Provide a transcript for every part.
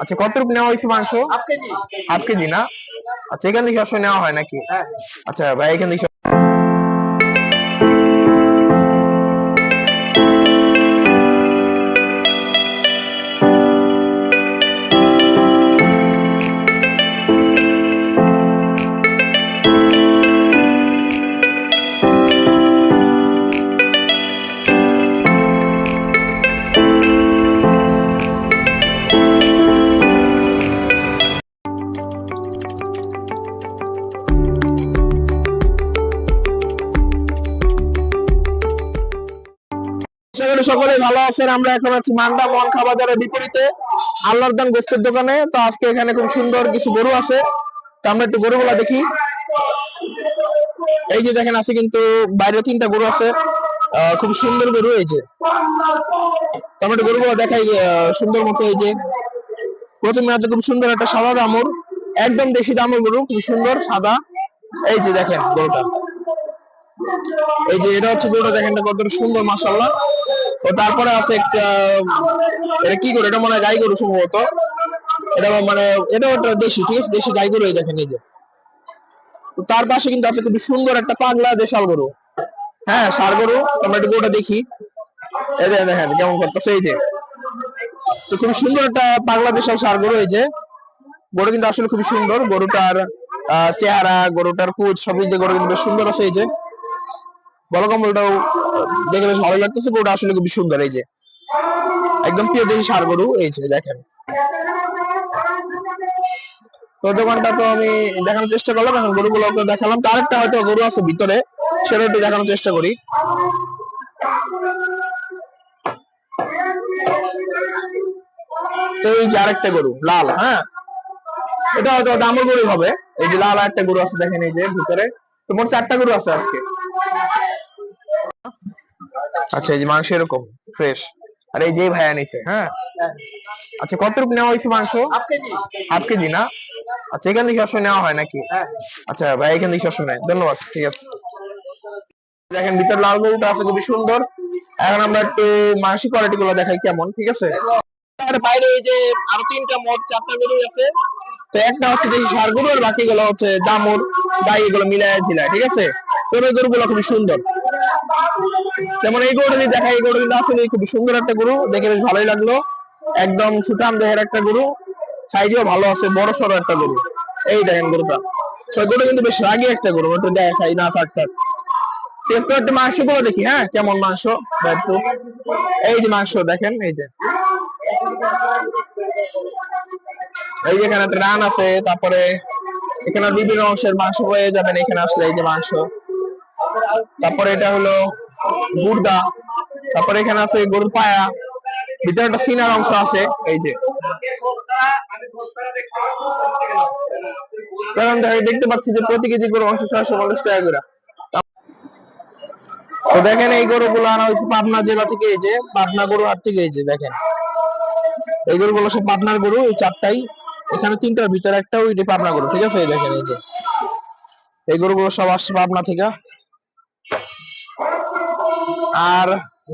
আচ্ছা কতটুকু নেওয়া হয়েছে মাংস? Half KG. না? আচ্ছা এখান থেকে সবসময় নেওয়া হয় নাকি? হ্যাঁ। আচ্ছা ভাই এখান থেকে খুব সুন্দর গরু তো আমরা একটু গরুগুলা এই যে সুন্দর গরুগুলো দেখাই সুন্দর মতো এই যে। প্রথমে আছে খুব সুন্দর একটা সাদা দামুর। একদম দেশি দামুর গরু খুব সুন্দর, সাদা। এই যে দেখেন গরুটা। এই যে এটা হচ্ছে গরুটা দেখেন কতটা সুন্দর, মাশাআল্লাহ। তো তারপরে আছে একটা, এটা কি গরু? এটা মনে হয় গাই গরু সম্ভবত। এটা মানে এটা একটা দেশি, ঠিক আছে? দেশি গাই গরু এই দেখেন এই যে। তার পাশে কিন্তু আছে সুন্দর একটা পাগলা দেশাল গরু। হ্যাঁ সার গরু, আমরা একটু গরুটা দেখি। এই যে দেখেন, কেমন করতেছে, এই যে। তো খুব সুন্দর একটা পাগলা দেশাল সার গরু এই যে। গরু কিন্তু আসলে খুব সুন্দর। গরুটার চেহারা, গরুটার কুচ সব দিক দিয়ে গরু কিন্তু বেশ সুন্দর আছে এই যে। বড় কম্বলটাও দেখে বেশ ভালো লাগতেছে গরুটা আসলে খুবই সুন্দর, এই যে। একদম প্রিয় দেশি সার গরু, এই যে দেখেন। তো দোকানটা তো আমি দেখানোর চেষ্টা করলাম, এখন গরুগুলো দেখালাম। তো আরেকটা হয়তো গরু আছে ভিতরে সেটা একটু দেখানোর চেষ্টা করি। তো এই যে আরেকটা গরু, লাল হ্যাঁ? এটা হয়তো দামর গরু হবে। এই যে লাল একটা গরু আছে, দেখেন এই যে ভিতরে। তো মোট চারটা গরু আছে আজকে। আচ্ছা এই যে মাংস এরকম ফ্রেশ আর এই যে ভাইয়া নিছে। হ্যাঁ। আচ্ছা কত রূপ নেওয়া হয়েছে মাংস? Half KG. হাফ কেজি না? আচ্ছা এখান থেকে সবসময় নেওয়া হয় নাকি? হ্যাঁ। আচ্ছা ভাই এখান থেকে সবসময় নেয়। ধন্যবাদ ঠিক আছে। দেখেন ভিতর লাল গরুটা আছে খুবই সুন্দর। এখন আমরা একটু মাংস কোয়ালিটি গুলো দেখাই কেমন ঠিক আছে? আর বাইরে এই যে আরও তিনটা মোট চারটা গরু আছে। তো একটা হচ্ছে দেখি সার গরু আর বাকি গুলো হচ্ছে দামুর গাই এগুলো মিলায় ঝিলায় ঠিক আছে? তো এই গরুগুলো খুবই সুন্দর। যেমন এই গরুটা দেখাই, এই গরু কিন্তু আসলে খুবই সুন্দর একটা গরু। দেখে বেশ ভালোই লাগল। একদম সুতাম দেহের একটা গরু। সাইজেও ভালো আছে, বড় সড়ো একটা গরু। এই দেখেন গরুটা। তো গরু কিন্তু বেশ রাগি একটা গরু। একটু দেখাই, না থাক থাক। টেস্ট মাংসগুলো দেখি হ্যাঁ? কেমন মাংস? এই যে মাংস, দেখেন, এই যে। এই যে এখানে একটা রান আছে, তারপরে এখানে বিভিন্ন অংশের মাংস হয়ে যাবেন, এখানে আসলে এই যে মাংস। তারপরে এটা হলো গুর্দা। তারপরে এখানে আছে গরুর পায়া ভিতরে একটা সিনার অংশ আছে, এই যে। কারণ দেখতে পাচ্ছি যে প্রতি কেজি গরু অংশ ছয়শো পঞ্চাশ টাকা করে। তো দেখেন এই গরুগুলো আনা হয়েছে পাবনা জেলা থেকে, এই যে পাবনা গরু হাট থেকে, এই যে দেখেন। এই গরুগুলো সব পাবনার গরু, এই চারটাই। এখানে তিনটার ভিতরে একটা ওইটি পাবনা গরু, ঠিক আছে? দেখেন, এই যে। এই গরুগুলো সব আসছে পাবনা থেকে। আর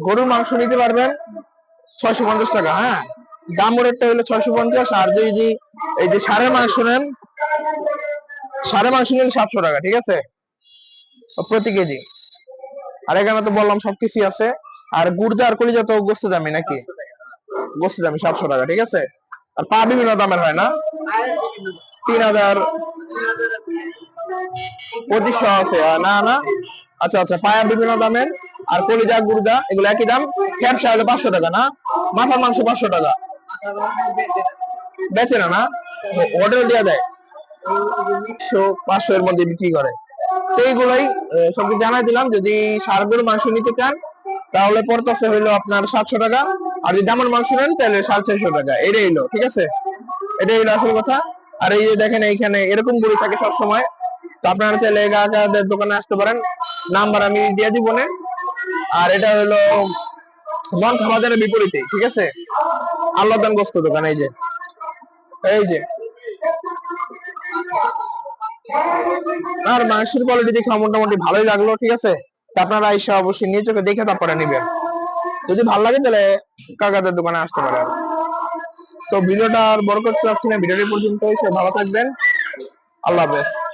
গরুর মাংস নিতে পারবেন ছয়শো পঞ্চাশ টাকা হ্যাঁ? দাম রেটটা হলো ছয়শো পঞ্চাশ, আর যদি এই যে সারের মাংস নেন সাড়ে মাংস নিলে সাতশো টাকা, ঠিক আছে? প্রতি কেজি। আর এখানে তো বললাম সবকিছু আছে। আর গুড়দা আর কলিজা তো গোস্ত দামি নাকি? গোস্ত দামি, সাতশো টাকা, ঠিক আছে? আর পা বিভিন্ন দামের হয় না? তিন হাজার পঁচিশশো আছে। না না? আচ্ছা আচ্ছা পায়া বিভিন্ন দামের আর কলিজা গুড়দা এগুলো একই দাম। ফ্যাপসা হলে পাঁচশো টাকা, না? মাথার মাংস পাঁচশো টাকা। বেচে না না? হোটেল দেওয়া দেয়। একশো পাঁচশো এর মধ্যে বিক্রি করে। তো এইগুলোই সবকে জানাই দিলাম, যদি মাংস নিতে চান, তাহলে হইল আপনার সাতশো টাকা। আর যদি আমার মাংস নেন, তাহলে সাড়ে ছয়শো টাকা। এটাই হইল, ঠিক আছে? এটাই হইল আসল কথা। আর এই যে দেখেন এইখানে এরকম গরু থাকে সবসময়। তো আপনারা চাইলে কাকাদের দোকানে আসতে পারেন। নাম্বার আমি দিয়ে দিব নে। আর এটা হলো মন খাবারের বিপরীতে, ঠিক আছে? আল্লাহ দান গোস্ত দোকান, এই যে। এই যে। আর মাংসের কোয়ালিটি দেখে মোটামুটি ভালোই লাগল, ঠিক আছে? আপনারা এসে অবশ্যই নিয়ে চোখে দেখে তারপরে নেবেন। যদি ভালো লাগে তাহলে কাকাদের দোকানে আসতে পারেন। তো ভিডিওটা আর বড় করতে চাচ্ছি না, ভিডিওটি পর্যন্ত ভালো থাকবেন। আল্লাহ হাফেজ।